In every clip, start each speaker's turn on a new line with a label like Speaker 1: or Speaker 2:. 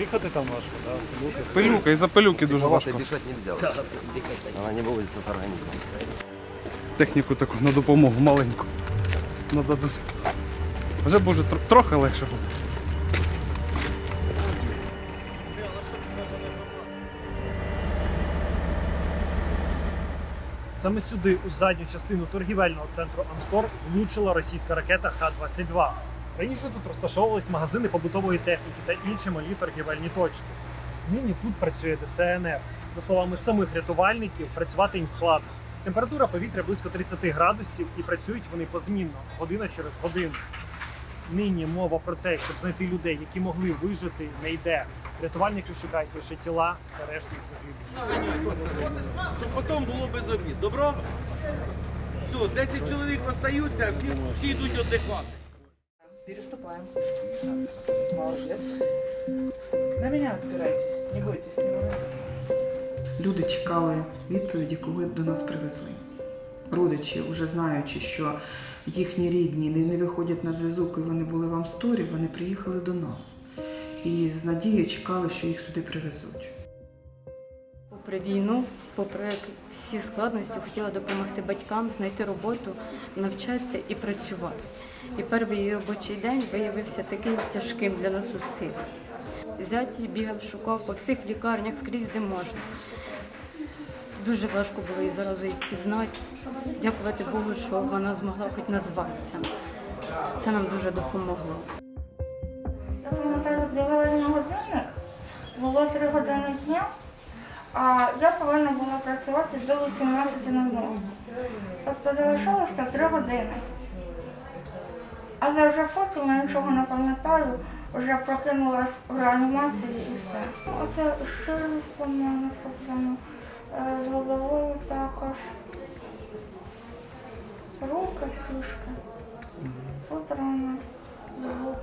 Speaker 1: Дихати там важко, да? Пилюки.
Speaker 2: Пилюка, із-за пилюки дуже важко.
Speaker 3: дышать нельзя. Она не выводится с организма.
Speaker 2: Техніку таку на допомогу маленьку. Нададуть. Вже буде тр- трохи легше буде.
Speaker 1: Саме сюди, у задню частину торгівельного центру Амстор, влучила російська ракета Х-22. Раніше тут розташовувались магазини побутової техніки та інші малі торгівельні точки. Нині тут працює ДСНС. За словами самих рятувальників, працювати їм складно. Температура повітря близько 30 градусів і працюють вони позмінно, година через годину. Нині мова про те, щоб знайти людей, які могли вижити, не йде. Рятувальники шукають лише тіла та решту загиблих.
Speaker 4: щоб потім було без обід. Добро? Все, 10 чоловік остаються, всі, всі йдуть адекватно.
Speaker 5: Переступаем. Молодец. На меня опирайтесь, не бойтесь, не бойтесь.
Speaker 6: Люди чекали відповіді, коли до нас привезли. Родичі, вже знаючи, що їхні рідні не, не виходять на зв'язок, і вони були в Амсторі, вони приїхали до нас. І з надією чекали, що їх сюди привезуть.
Speaker 7: Попри війну, попри всі складності, хотіла допомогти батькам знайти роботу, навчатися і працювати. І перший її робочий день виявився таким тяжким для нас усіх. Зять бігав, шукав по всіх лікарнях скрізь, де можна. Дуже важко було її зразу її впізнати. Дякувати Богу, що вона змогла хоч назватися. Це нам дуже допомогло.
Speaker 8: Я пам'ятаю, дивилась на годинник, було 3 години дня, а я повинна була працювати до 18.00. Тобто залишалося 3 години. Але вже потім я нічого не пам'ятаю, вже прокинулась в реанімації і все. Оце з щирістю в мене проблема, е, з головою також. Руки трішки, тут рана, звук.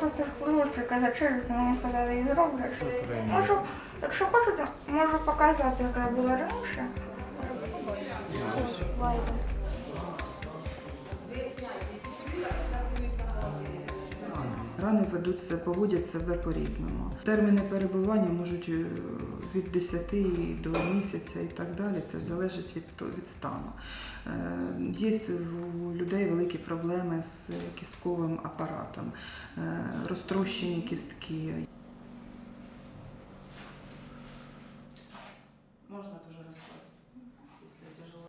Speaker 8: Просто хвилююся, казати мені сказали і зроблять. Можу, якщо хочете, можу показати, яка я була раніше.
Speaker 6: Рани ведуться, поводять себе по-різному. Терміни перебування можуть е, від 10 до місяця і так далі. Це залежить від, від стану. Е, Є у людей великі проблеми з кістковим апаратом, е, розтрощені кістки. Можна дуже розслабити, якщо тяжело.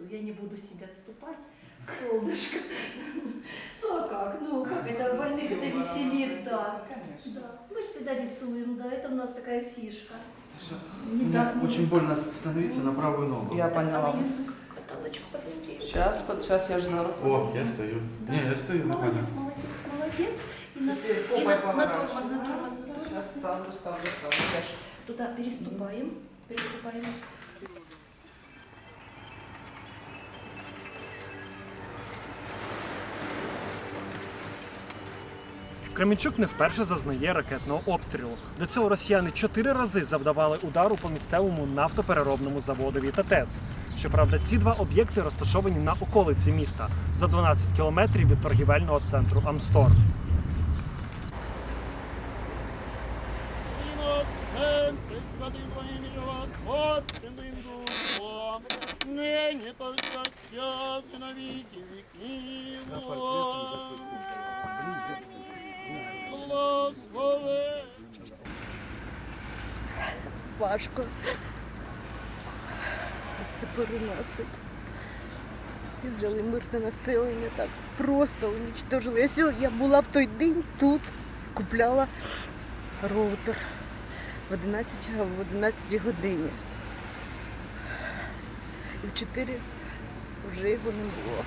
Speaker 7: Нарисую, я не буду себя отступать. Солнышко. Ну а как? Ну как это больных это веселит, да. Да. Мы же всегда рисуем, да, это у нас такая фишка. Не
Speaker 9: Мне
Speaker 7: ну,
Speaker 9: очень больно становиться на правую ногу.
Speaker 5: Я поняла
Speaker 7: каталочку подвиньте.
Speaker 5: Сейчас, под, сейчас я же за руку.
Speaker 9: О, я стою.
Speaker 7: Да.
Speaker 9: Не, я стою нормально.
Speaker 7: Молодец, молодец, молодец. И на,
Speaker 5: попой
Speaker 7: на, на тормоз, на тормоз, на тормоз.
Speaker 5: Сейчас ставлю, ставлю, ставлю.
Speaker 7: Туда переступаем, переступаем.
Speaker 1: Кременчук не вперше зазнає ракетного обстрілу. До цього росіяни чотири рази завдавали удару по місцевому нафтопереробному заводові та ТЕЦ. Щоправда, ці два об'єкти розташовані на околиці міста за 12 кілометрів від торгівельного центру Амстор.
Speaker 10: Нині повсякчас і на віки віків. Благослови.
Speaker 11: важко це все переносить. Взяли мирне населення, так просто унічтожили. Я, я була в той день тут, купляла роутер в 11, в 11 годині. І в 4 вже його не було.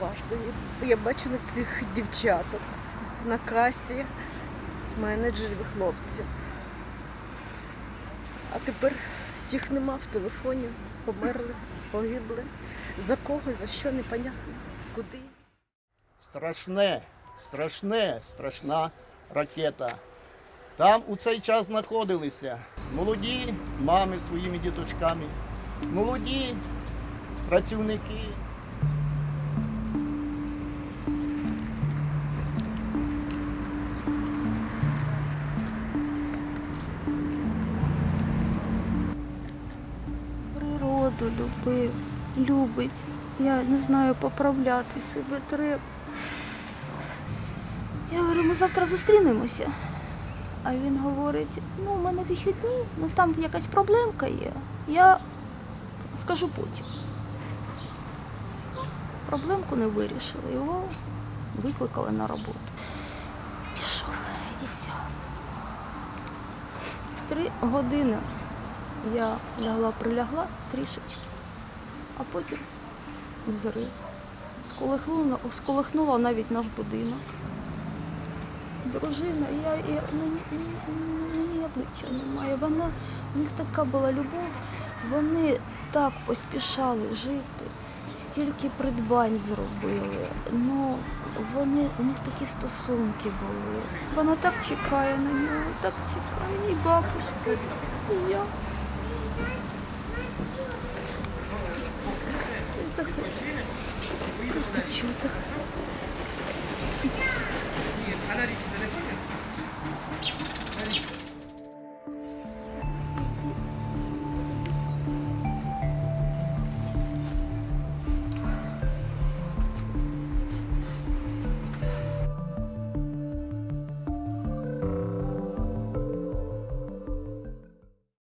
Speaker 11: Важко. Я- бачила цих дівчаток на касі менеджерів хлопців. А тепер їх нема в телефоні, померли, погибли. За кого, за що, непонятно. Куди?
Speaker 10: Страшне, страшне, страшна ракета. Там у цей час знаходилися молоді мами своїми діточками, молоді працівники.
Speaker 11: Природу любив, любить. Я не знаю, поправляти себе треба. Я говорю, ми завтра зустрінемося. А він говорить, ну, у мене вихідні, ну там якась проблемка є. Я скажу потім. Проблемку не вирішили, його викликали на роботу. Пішов і все. В три години я лягла, прилягла трішечки, а потім зрив. Сколихнула, сколихнула навіть наш будинок. Дружина, я, я мені, мені обличчя немає. Вона, у них така була любов, вони так поспішали жити, стільки придбань зробили. Ну, вони, у них такі стосунки були. Вона так чекає на нього, так чекає, і бабушка, і я. Просто чудо.